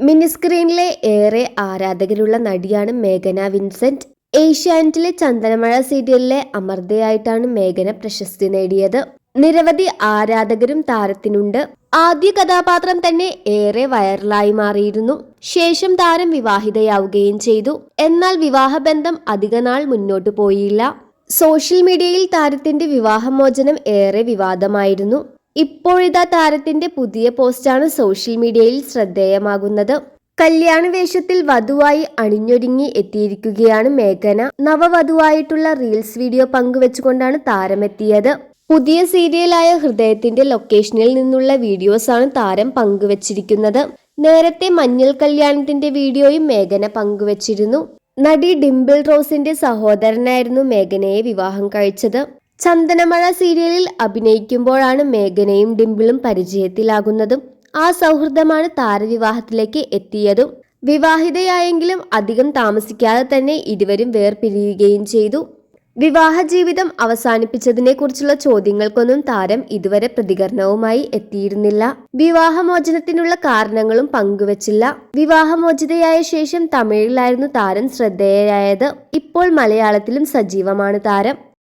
മിനിസ്ക്രീനിലെ ഏറെ ആരാധകരുള്ള നടിയാണ് മേഘന വിൻസെന്റ്. ഏഷ്യാനെറ്റിലെ ചന്ദനമഴ സീരിയലിലെ അമർതയായിട്ടാണ് മേഘന പ്രശസ്തി നേടിയത്. നിരവധി ആരാധകരും താരത്തിനുണ്ട്. ആദ്യ കഥാപാത്രം തന്നെ ഏറെ വൈറലായി മാറിയിരുന്നു. ശേഷം താരം വിവാഹിതയാവുകയും ചെയ്തു. എന്നാൽ വിവാഹബന്ധം അധികനാൾ മുന്നോട്ടു പോയില്ല. സോഷ്യൽ മീഡിയയിൽ താരത്തിന്റെ വിവാഹമോചനം ഏറെ വിവാദമായിരുന്നു. ഇപ്പോഴിതാ താരത്തിന്റെ പുതിയ പോസ്റ്റാണ് സോഷ്യൽ മീഡിയയിൽ ശ്രദ്ധേയമാകുന്നത്. കല്യാണ വേഷത്തിൽ വധുവായി അണിഞ്ഞൊരുങ്ങി എത്തിയിരിക്കുകയാണ് മേഘന. നവവധുവായിട്ടുള്ള റീൽസ് വീഡിയോ പങ്കുവെച്ചുകൊണ്ടാണ് താരമെത്തിയത്. പുതിയ സീരിയലായ ഹൃദയത്തിന്റെ ലൊക്കേഷനിൽ നിന്നുള്ള വീഡിയോസാണ് താരം പങ്കുവച്ചിരിക്കുന്നത്. നേരത്തെ മഞ്ഞൾ കല്യാണത്തിന്റെ വീഡിയോയും മേഘന പങ്കുവച്ചിരുന്നു. നടി ഡിംപിൾ റോസിന്റെ സഹോദരനായിരുന്നു മേഘനയെ വിവാഹം കഴിച്ചത്. ചന്ദനമഴ സീരിയലിൽ അഭിനയിക്കുമ്പോഴാണ് മേഘനയും ഡിംപിളും പരിചയത്തിലാകുന്നതും ആ സൗഹൃദമാണ് താരവിവാഹത്തിലേക്ക് എത്തിയതും. വിവാഹിതയായെങ്കിലും അധികം താമസിക്കാതെ തന്നെ ഇരുവരും വേർപിരിയുകയും ചെയ്തു. വിവാഹ ജീവിതം അവസാനിപ്പിച്ചതിനെ കുറിച്ചുള്ള ചോദ്യങ്ങൾക്കൊന്നും താരം ഇതുവരെ പ്രതികരണവുമായി എത്തിയിരുന്നില്ല. വിവാഹമോചനത്തിനുള്ള കാരണങ്ങളും പങ്കുവച്ചില്ല. വിവാഹമോചിതയായ ശേഷം തമിഴിലായിരുന്നു താരം ശ്രദ്ധേയയായത്. ഇപ്പോൾ മലയാളത്തിലും സജീവമാണ് താരം.